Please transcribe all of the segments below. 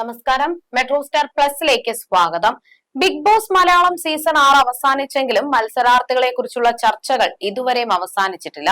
നമസ്കാരം. Metro star പ്ലസിലേക്ക് സ്വാഗതം. Big Boss Malayalam season ആറ് അവസാനിച്ചെങ്കിലും മത്സരാർത്ഥികളെ കുറിച്ചുള്ള ചർച്ചകൾ ഇതുവരെയും അവസാനിച്ചിട്ടില്ല.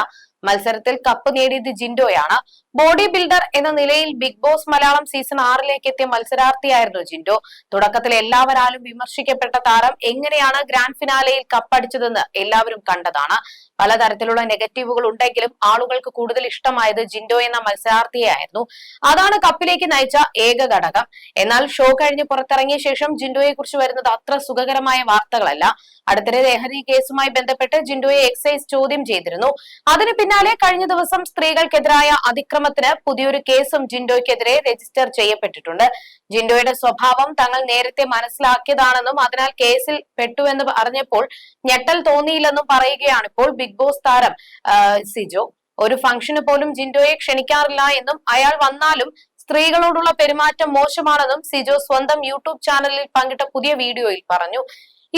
മത്സരത്തിൽ കപ്പ് നേടിയത് ജിൻഡോയാണ്. ബോഡി ബിൽഡർ എന്ന നിലയിൽ ബിഗ് ബോസ് മലയാളം സീസൺ ആറിലേക്ക് എത്തിയ മത്സരാർത്ഥിയായിരുന്നു ജിൻഡോ. തുടക്കത്തിൽ എല്ലാവരാലും വിമർശിക്കപ്പെട്ട താരം എങ്ങനെയാണ് ഗ്രാൻഡ് ഫിനാലയിൽ കപ്പടിച്ചതെന്ന് എല്ലാവരും കണ്ടതാണ്. പലതരത്തിലുള്ള നെഗറ്റീവുകൾ ഉണ്ടെങ്കിലും ആളുകൾക്ക് കൂടുതൽ ഇഷ്ടമായത് ജിൻഡോ എന്ന മത്സരാർത്ഥിയായിരുന്നു. അതാണ് കപ്പിലേക്ക് നയിച്ച ഏക ഘടകം. എന്നാൽ ഷോ കഴിഞ്ഞ് പുറത്തിറങ്ങിയ ശേഷം ജിൻഡോയെ കുറിച്ച് വരുന്നത് അത്ര സുഖകരമായ വാർത്തകളല്ല. അടുത്തിടെ ലഹരി കേസുമായി ബന്ധപ്പെട്ട് ജിൻഡോയെ എക്സൈസ് ചോദ്യം ചെയ്തിരുന്നു. അതിന് പിന്നാലെ കഴിഞ്ഞ ദിവസം സ്ത്രീകൾക്കെതിരായ അതിക്രമത്തിന് പുതിയൊരു കേസും ജിൻഡോയ്ക്കെതിരെ രജിസ്റ്റർ ചെയ്യപ്പെട്ടിട്ടുണ്ട്. ജിൻഡോയുടെ സ്വഭാവം തങ്ങൾ നേരത്തെ മനസ്സിലാക്കിയതാണെന്നും അതിനാൽ കേസിൽ പെട്ടുവെന്ന് അറിഞ്ഞപ്പോൾ ഞെട്ടൽ തോന്നിയില്ലെന്നും പറയുകയാണ് ഇപ്പോൾ ബിഗ് ബോസ് താരം സിജു. ഒരു ഫംഗ്ഷന് പോലും ജിൻഡോയെ ക്ഷണിക്കാറില്ല എന്നും അയാൾ വന്നാലും സ്ത്രീകളോടുള്ള പെരുമാറ്റം മോശമാണെന്നും സിജോ സ്വന്തം യൂട്യൂബ് ചാനലിൽ പങ്കിട്ട പുതിയ വീഡിയോയിൽ പറഞ്ഞു.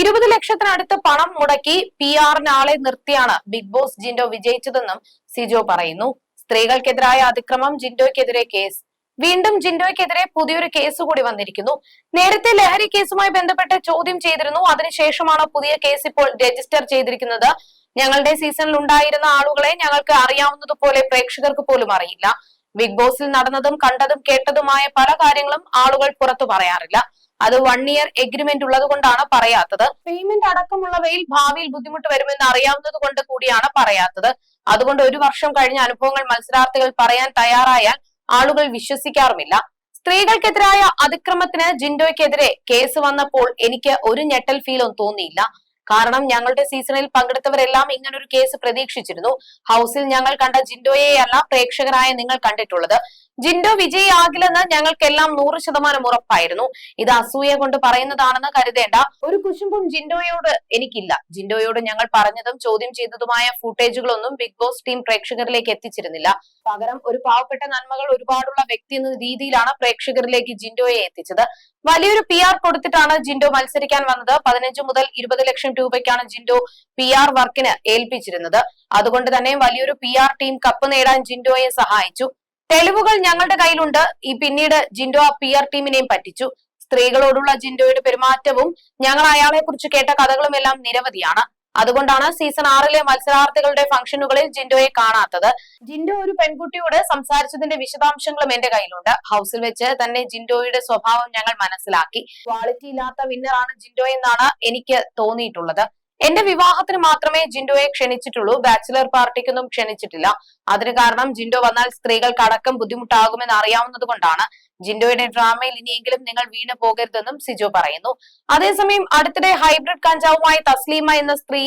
ഇരുപത് ലക്ഷത്തിനടുത്ത് പണം മുടക്കി പി ആറിനാളെ നിർത്തിയാണ് ബിഗ് ബോസ് ജിൻഡോ വിജയിച്ചതെന്നും സിജോ പറയുന്നു. സ്ത്രീകൾക്കെതിരായ അതിക്രമം ജിൻഡോയ്ക്കെതിരെ കേസ്. വീണ്ടും ജിൻഡോയ്ക്കെതിരെ പുതിയൊരു കേസ് കൂടി വന്നിരിക്കുന്നു. നേരത്തെ ലഹരി കേസുമായി ബന്ധപ്പെട്ട് ചോദ്യം ചെയ്തിരുന്നു. അതിനുശേഷമാണ് പുതിയ കേസ് ഇപ്പോൾ രജിസ്റ്റർ ചെയ്തിരിക്കുന്നത്. ഞങ്ങളുടെ സീസണിൽ ഉണ്ടായിരുന്ന ആളുകളെ ഞങ്ങൾക്ക് അറിയാവുന്നതുപോലെ പ്രേക്ഷകർക്ക് പോലും അറിയില്ല. ബിഗ് ബോസിൽ നടന്നതും കണ്ടതും കേട്ടതുമായ പല കാര്യങ്ങളും ആളുകൾ പുറത്തു പറയാറില്ല. അത് വൺ ഇയർ എഗ്രിമെന്റ് ഉള്ളത് കൊണ്ടാണ് പറയാത്തത്. പേയ്മെന്റ് അടക്കമുള്ളവയിൽ ഭാവിയിൽ ബുദ്ധിമുട്ട് വരുമെന്ന് അറിയാവുന്നത് കൊണ്ട് കൂടിയാണ് പറയാത്തത്. അതുകൊണ്ട് ഒരു വർഷം കഴിഞ്ഞ അനുഭവങ്ങൾ മത്സരാർത്ഥികൾ പറയാൻ തയ്യാറായാൽ ആളുകൾ വിശ്വസിക്കാറുമില്ല. സ്ത്രീകൾക്കെതിരായ അതിക്രമത്തിന് ജിൻഡോയ്ക്കെതിരെ കേസ് വന്നപ്പോൾ എനിക്ക് ഒരു ഞെട്ടൽ ഫീലും തോന്നിയില്ല. കാരണം ഞങ്ങളുടെ സീസണിൽ പങ്കെടുത്തവരെല്ലാം ഇങ്ങനൊരു കേസ് പ്രതീക്ഷിച്ചിരുന്നു. ഹൗസിൽ ഞങ്ങൾ കണ്ട ജിൻഡോയെയല്ല പ്രേക്ഷകരായ നിങ്ങൾ കണ്ടിട്ടുള്ളത്. ജിൻഡോ വിജയിയാകില്ലെന്ന് ഞങ്ങൾക്കെല്ലാം നൂറ് ശതമാനം ഉറപ്പായിരുന്നു. ഇത് അസൂയ കൊണ്ട് പറയുന്നതാണെന്ന് കരുതേണ്ട. ഒരു കുശുമ്പും ജിൻഡോയോട് എനിക്കില്ല. ജിൻഡോയോട് ഞങ്ങൾ പറഞ്ഞതും ചോദ്യം ചെയ്തതുമായ ഫുട്ടേജുകളൊന്നും ബിഗ് ബോസ് ടീം പ്രേക്ഷകരിലേക്ക് എത്തിച്ചിരുന്നില്ല. പകരം ഒരു പാവപ്പെട്ട നന്മകൾ ഒരുപാടുള്ള വ്യക്തി എന്ന രീതിയിലാണ് പ്രേക്ഷകരിലേക്ക് ജിൻഡോയെ എത്തിച്ചത്. വലിയൊരു പി ആർ കൊടുത്തിട്ടാണ് ജിൻഡോ മത്സരിക്കാൻ വന്നത്. പതിനഞ്ച് മുതൽ ഇരുപത് ലക്ഷം രൂപയ്ക്കാണ് ജിൻഡോ പി ആർ വർക്കിന് ഏൽപ്പിച്ചിരുന്നത്. അതുകൊണ്ട് തന്നെ വലിയൊരു പി ആർ ടീം കപ്പ് നേടാൻ ജിൻഡോയെ സഹായിച്ചു. തെളിവുകൾ ഞങ്ങളുടെ കയ്യിലുണ്ട്. ഈ പിന്നീട് ജിൻഡോ ആ പി ആർ ടീമിനെയും പറ്റിച്ചു. സ്ത്രീകളോടുള്ള ജിൻഡോയുടെ പെരുമാറ്റവും ഞങ്ങൾ അയാളെ കുറിച്ച് കേട്ട കഥകളും എല്ലാം നിരവധിയാണ്. അതുകൊണ്ടാണ് സീസൺ ആറിലെ മത്സരാർത്ഥികളുടെ ഫംഗ്ഷനുകളിൽ ജിൻഡോയെ കാണാത്തത്. ജിൻഡോ ഒരു പെൺകുട്ടിയോട് സംസാരിച്ചതിന്റെ വിശദാംശങ്ങളും എന്റെ കയ്യിലുണ്ട്. ഹൗസിൽ വെച്ച് തന്നെ ജിൻഡോയുടെ സ്വഭാവം ഞങ്ങൾ മനസ്സിലാക്കി. ക്വാളിറ്റി ഇല്ലാത്ത വിന്നറാണ് ജിൻഡോ എന്നാണ് എനിക്ക് തോന്നിയിട്ടുള്ളത്. എന്റെ വിവാഹത്തിന് മാത്രമേ ജിൻഡോയെ ക്ഷണിച്ചിട്ടുള്ളൂ. ബാച്ചിലർ പാർട്ടിക്കൊന്നും ക്ഷണിച്ചിട്ടില്ല. അതിന് കാരണം ജിൻഡോ വന്നാൽ സ്ത്രീകൾക്ക് അടക്കം ബുദ്ധിമുട്ടാകുമെന്ന് അറിയാവുന്നത് കൊണ്ടാണ് ജിൻഡോയുടെ ഡ്രാമയിൽ ഇനിയെങ്കിലും നിങ്ങൾ വീണു പോകരുതെന്നും സിജോ പറയുന്നു. അതേസമയം അടുത്തിടെ ഹൈബ്രിഡ് കഞ്ചാവുമായി തസ്ലീമ എന്ന സ്ത്രീ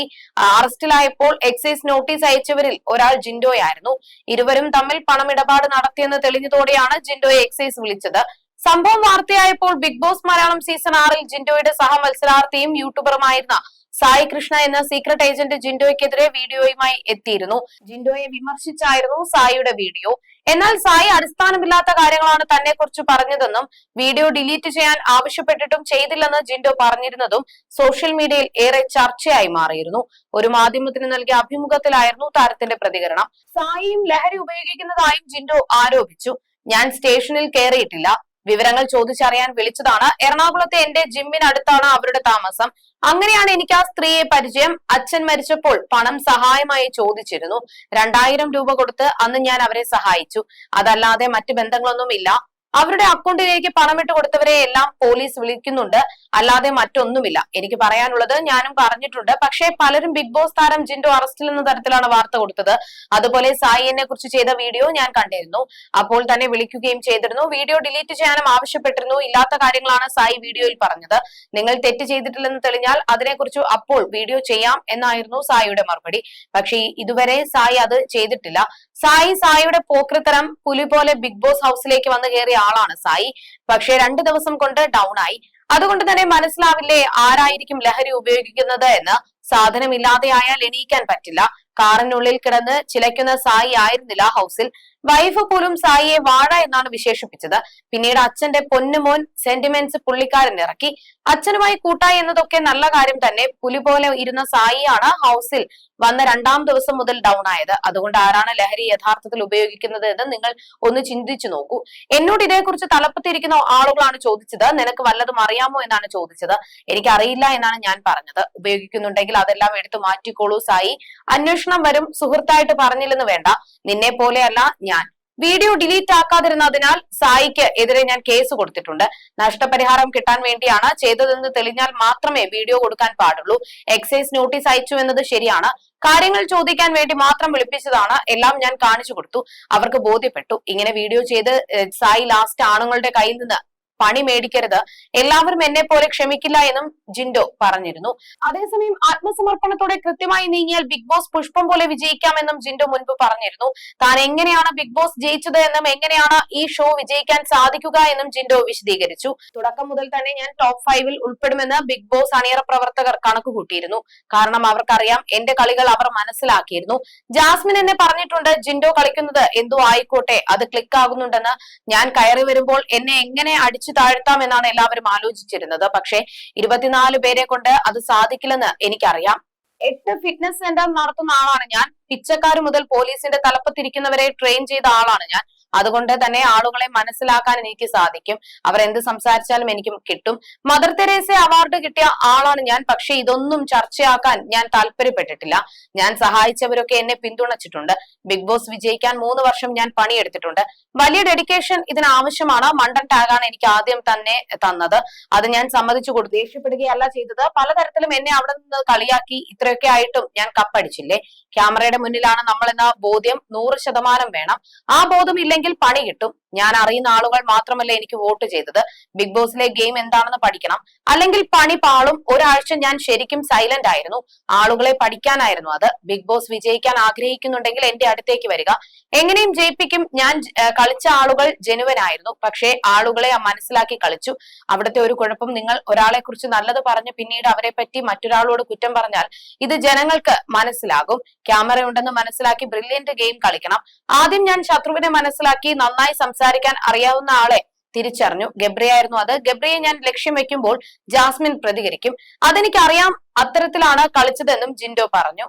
അറസ്റ്റിലായപ്പോൾ എക്സൈസ് നോട്ടീസ് അയച്ചവരിൽ ഒരാൾ ജിൻഡോയായിരുന്നു. ഇരുവരും തമ്മിൽ പണമിടപാട് നടത്തിയെന്ന് തെളിഞ്ഞതോടെയാണ് ജിൻഡോയെ എക്സൈസ് വിളിച്ചത്. സംഭവം വാർത്തയായപ്പോൾ ബിഗ് ബോസ് മലയാളം സീസൺ ആറിൽ ജിൻഡോയുടെ സഹ മത്സരാർത്ഥിയും യൂട്യൂബറുമായിരുന്ന സായി കൃഷ്ണ എന്ന സീക്രട്ട് ഏജന്റ് ജിൻഡോയ്ക്കെതിരെ വീഡിയോയുമായി എത്തിയിരുന്നു. ജിൻഡോയെ വിമർശിച്ചായിരുന്നു സായിയുടെ വീഡിയോ. എന്നാൽ സായി അടിസ്ഥാനമില്ലാത്ത കാര്യങ്ങളാണ് തന്നെ കുറിച്ച് പറഞ്ഞതെന്നും വീഡിയോ ഡിലീറ്റ് ചെയ്യാൻ ആവശ്യപ്പെട്ടിട്ടും ചെയ്തില്ലെന്ന് ജിൻഡോ പറഞ്ഞിരുന്നതും സോഷ്യൽ മീഡിയയിൽ ഏറെ ചർച്ചയായി മാറിയിരുന്നു. ഒരു മാധ്യമത്തിന് നൽകിയ അഭിമുഖത്തിലായിരുന്നു താരത്തിന്റെ പ്രതികരണം. സായിയും ലഹരി ഉപയോഗിക്കുന്നതായും ജിൻഡോ ആരോപിച്ചു. ഞാൻ സ്റ്റേഷനിൽ കയറിയിട്ടില്ല വിവരങ്ങൾ ചോദിച്ചറിയാൻ വിളിച്ചതാണ്. എറണാകുളത്തെ എന്റെ ജിമ്മിനടുത്താണ് അവരുടെ താമസം. അങ്ങനെയാണ് എനിക്ക് ആ സ്ത്രീയെ പരിചയം. അച്ഛൻ മരിച്ചപ്പോൾ പണം സഹായമായി ചോദിച്ചിരുന്നു. രണ്ടായിരം രൂപ കൊടുത്ത് അന്ന് ഞാൻ അവരെ സഹായിച്ചു. അതല്ലാതെ മറ്റു ബന്ധങ്ങളൊന്നും ഇല്ല അവരുടെ അക്കൗണ്ടിലേക്ക് പണമിട്ട് കൊടുത്തവരെ എല്ലാം പോലീസ് വിളിക്കുന്നുണ്ട്. അല്ലാതെ മറ്റൊന്നുമില്ല. എനിക്ക് പറയാനുള്ളത് ഞാനും പറഞ്ഞിട്ടുണ്ട്. പക്ഷേ പലരും ബിഗ് ബോസ് താരം ജിൻഡോ അറസ്റ്റിൽ എന്ന തരത്തിലാണ് വാർത്ത കൊടുത്തത്. അതുപോലെ സായിയെ കുറിച്ച് ചെയ്ത വീഡിയോ ഞാൻ കണ്ടിരുന്നു. അപ്പോൾ തന്നെ വിളിക്കുകയും ചെയ്തിരുന്നു. വീഡിയോ ഡിലീറ്റ് ചെയ്യാനും ആവശ്യപ്പെട്ടിരുന്നു. ഇല്ലാത്ത കാര്യങ്ങളാണ് സായി വീഡിയോയിൽ പറഞ്ഞത്. നിങ്ങൾ തെറ്റ് ചെയ്തിട്ടില്ലെന്ന് തെളിഞ്ഞാൽ അതിനെക്കുറിച്ച് അപ്പോൾ വീഡിയോ ചെയ്യാം എന്നായിരുന്നു സായിയുടെ മറുപടി. പക്ഷേ ഇതുവരെ സായി അത് ചെയ്തിട്ടില്ല. സായി സായിയുടെ പോക്രിത്തരം പുലി പോലെ ബിഗ് ബോസ് ഹൗസിലേക്ക് വന്ന് കയറിയ ആളാണ് സായി. പക്ഷേ രണ്ടു ദിവസം കൊണ്ട് ഡൗൺ ആയി. അതുകൊണ്ട് തന്നെ മനസ്സിലാവില്ലേ ആരായിരിക്കും ലഹരി ഉപയോഗിക്കുന്നത് എന്ന്? സാധനമില്ലാതെയായാൽ എണീക്കാൻ പറ്റില്ല. കാറിനുള്ളിൽ കിടന്ന് ചിലയ്ക്കുന്ന സായി ആയിരുന്നില്ല ഹൗസിൽ. വൈഫ് പോലും സായിയെ വാഴ എന്നാണ് വിശേഷിപ്പിച്ചത്. പിന്നീട് അച്ഛന്റെ പൊന്നുമോൻ സെന്റിമെന്റ്സ് പുള്ളിക്കാരൻ ഇറക്കി. അച്ഛനുമായി കൂട്ടായി എന്നതൊക്കെ നല്ല കാര്യം തന്നെ. പുലി പോലെ ഇരുന്ന സായിയാണ് ഹൗസിൽ വന്ന രണ്ടാം ദിവസം മുതൽ ഡൗൺ ആയത്. അതുകൊണ്ട് ആരാണ് ലഹരി യഥാർത്ഥത്തിൽ ഉപയോഗിക്കുന്നത് എന്ന് നിങ്ങൾ ഒന്ന് ചിന്തിച്ചു നോക്കൂ. എന്നോട് ഇതേക്കുറിച്ച് തലപ്പത്തിരിക്കുന്ന ആളുകളാണ് ചോദിച്ചത്. നിനക്ക് വല്ലതും അറിയാമോ എന്നാണ് ചോദിച്ചത്. എനിക്കറിയില്ല എന്നാണ് ഞാൻ പറഞ്ഞത്. ഉപയോഗിക്കുന്നുണ്ടെങ്കിൽ അതെല്ലാം എടുത്തു മാറ്റിക്കോളൂ സായി. അന്വേഷണം വരും. സുഹൃത്തായിട്ട് പറഞ്ഞില്ലെന്ന് വേണ്ട. നിന്നെ പോലെയല്ല ഞാൻ. വീഡിയോ ഡിലീറ്റ് ആക്കാതിരുന്നതിനാൽ സായിക്ക് എതിരെ ഞാൻ കേസ് കൊടുത്തിട്ടുണ്ട്. നഷ്ടപരിഹാരം കിട്ടാൻ വേണ്ടിയാണ്. ചെയ്തതെന്ന് തെളിഞ്ഞാൽ മാത്രമേ വീഡിയോ കൊടുക്കാൻ പാടുള്ളൂ. എക്സൈസ് നോട്ടീസ് അയച്ചു എന്നത് ശരിയാണ്. കാര്യങ്ങൾ ചോദിക്കാൻ വേണ്ടി മാത്രം വിളിപ്പിച്ചതാണ്. എല്ലാം ഞാൻ കാണിച്ചു കൊടുത്തു. അവർക്ക് ബോധ്യപ്പെട്ടു. ഇങ്ങനെ വീഡിയോ ചെയ്ത് സായി ലാസ്റ്റ് ആണുങ്ങളുടെ കയ്യിൽ നിന്ന് പണി മേടിക്കരുത്. എല്ലാവരും എന്നെ പോലെ ക്ഷമിക്കില്ല എന്നും ജിൻഡോ പറഞ്ഞിരുന്നു. അതേസമയം ആത്മസമർപ്പണത്തോടെ കൃത്യമായി നീങ്ങിയാൽ ബിഗ് ബോസ് പുഷ്പം പോലെ വിജയിക്കാമെന്നും ജിൻഡോ മുൻപ് പറഞ്ഞിരുന്നു. താൻ എങ്ങനെയാണ് ബിഗ് ബോസ് ജയിച്ചത് എന്നും എങ്ങനെയാണ് ഈ ഷോ വിജയിക്കാൻ സാധിക്കുക എന്നും ജിൻഡോ വിശദീകരിച്ചു. തുടക്കം മുതൽ തന്നെ ഞാൻ ടോപ്പ് ഫൈവിൽ ഉൾപ്പെടുമെന്ന് ബിഗ് ബോസ് അണിയറ പ്രവർത്തകർ കണക്ക് കൂട്ടിയിരുന്നു. കാരണം അവർക്കറിയാം എന്റെ കളികൾ അവർ മനസ്സിലാക്കിയിരുന്നു. ജാസ്മിൻ എന്നെ പറഞ്ഞിട്ടുണ്ട് ജിൻഡോ കളിക്കുന്നത് എന്തോ ആയിക്കോട്ടെ അത് ക്ലിക്ക് ആകുന്നുണ്ടെന്ന്. ഞാൻ കയറി വരുമ്പോൾ എന്നെ എങ്ങനെ അടിച്ചു താഴ്ത്താം എന്നാണ് എല്ലാവരും ആലോചിച്ചിരുന്നത്. പക്ഷേ ഇരുപത്തിനാല് പേരെ കൊണ്ട് അത് സാധിക്കില്ലെന്ന് എനിക്കറിയാം. എട്ട് ഫിറ്റ്നസ് സെന്റർ നടത്തുന്ന ആളാണ് ഞാൻ. പിച്ചക്കാർ മുതൽ പോലീസിന്റെ തലപ്പത്തിരിക്കുന്നവരെ ട്രെയിൻ ചെയ്ത ആളാണ് ഞാൻ. അതുകൊണ്ട് തന്നെ ആളുകളെ മനസ്സിലാക്കാൻ എനിക്ക് സാധിക്കും. അവർ എന്ത് സംസാരിച്ചാലും എനിക്ക് കിട്ടും. മദർ തെരേസ അവാർഡ് കിട്ടിയ ആളാണ് ഞാൻ. പക്ഷെ ഇതൊന്നും ചർച്ചയാക്കാൻ ഞാൻ താല്പര്യപ്പെട്ടിട്ടില്ല. ഞാൻ സഹായിച്ചവരൊക്കെ എന്നെ പിന്തുണച്ചിട്ടുണ്ട്. ബിഗ് ബോസ് വിജയിക്കാൻ മൂന്ന് വർഷം ഞാൻ പണിയെടുത്തിട്ടുണ്ട്. വലിയ ഡെഡിക്കേഷൻ ഇതിന് ആവശ്യമാണ് മണ്ടൻ ടാഗാണ് എനിക്ക് ആദ്യം തന്നെ തന്നത്. അത് ഞാൻ സമ്മതിച്ചു കൊടുത്തു. ദേഷ്യപ്പെടുകയല്ല ചെയ്തത്. പലതരത്തിലും എന്നെ അവിടെ നിന്ന് കളിയാക്കി ഇത്രയൊക്കെ ആയിട്ടും ഞാൻ കപ്പടിച്ചില്ലേ? ക്യാമറയുടെ മുന്നിലാണ് നമ്മൾ എന്ന ബോധ്യം നൂറ് ശതമാനം വേണം. ആ ബോധം ഇല്ലെങ്കിൽ പണി കിട്ടും. ഞാൻ അറിയുന്ന ആളുകൾ മാത്രമല്ല എനിക്ക് വോട്ട് ചെയ്തത്. ബിഗ് ബോസിലെ ഗെയിം എന്താണെന്ന് പഠിക്കണം. അല്ലെങ്കിൽ പണി പാളും. ഒരാഴ്ച ഞാൻ ശരിക്കും സൈലന്റ് ആയിരുന്നു. ആളുകളെ പഠിക്കാനായിരുന്നു അത്. ബിഗ് ബോസ് വിജയിക്കാൻ ആഗ്രഹിക്കുന്നുണ്ടെങ്കിൽ എന്റെ അടുത്തേക്ക് വരിക. എങ്ങനെയും ജയിപ്പിക്കും. ഞാൻ കളിച്ച ആളുകൾ ജനുവൻ ആയിരുന്നു പക്ഷേ ആളുകളെ മനസ്സിലാക്കി കളിച്ചു. അവിടുത്തെ ഒരു കുഴപ്പം നിങ്ങൾ ഒരാളെ കുറിച്ച് നല്ലത് പറഞ്ഞ് പിന്നീട് അവരെ പറ്റി മറ്റൊരാളോട് കുറ്റം പറഞ്ഞാൽ ഇത് ജനങ്ങൾക്ക് മനസ്സിലാകും. ക്യാമറ ഉണ്ടെന്ന് മനസ്സിലാക്കി ബ്രില്യന്റ് ഗെയിം കളിക്കണം. ആദ്യം ഞാൻ ശത്രുവിനെ മനസ്സിലാക്കി നന്നായി സംസാരിക്കാൻ അറിയാവുന്ന ആളെ തിരിച്ചറിഞ്ഞു. ഗബ്രിയായിരുന്നു അത്. ഗബ്രിയെ ഞാൻ ലക്ഷ്യം വെക്കുമ്പോൾ ജാസ്മിൻ പ്രതികരിക്കും. അതെനിക്കറിയാം അത്തരത്തിലാണ് കളിച്ചതെന്നും ജിൻഡോ പറഞ്ഞു.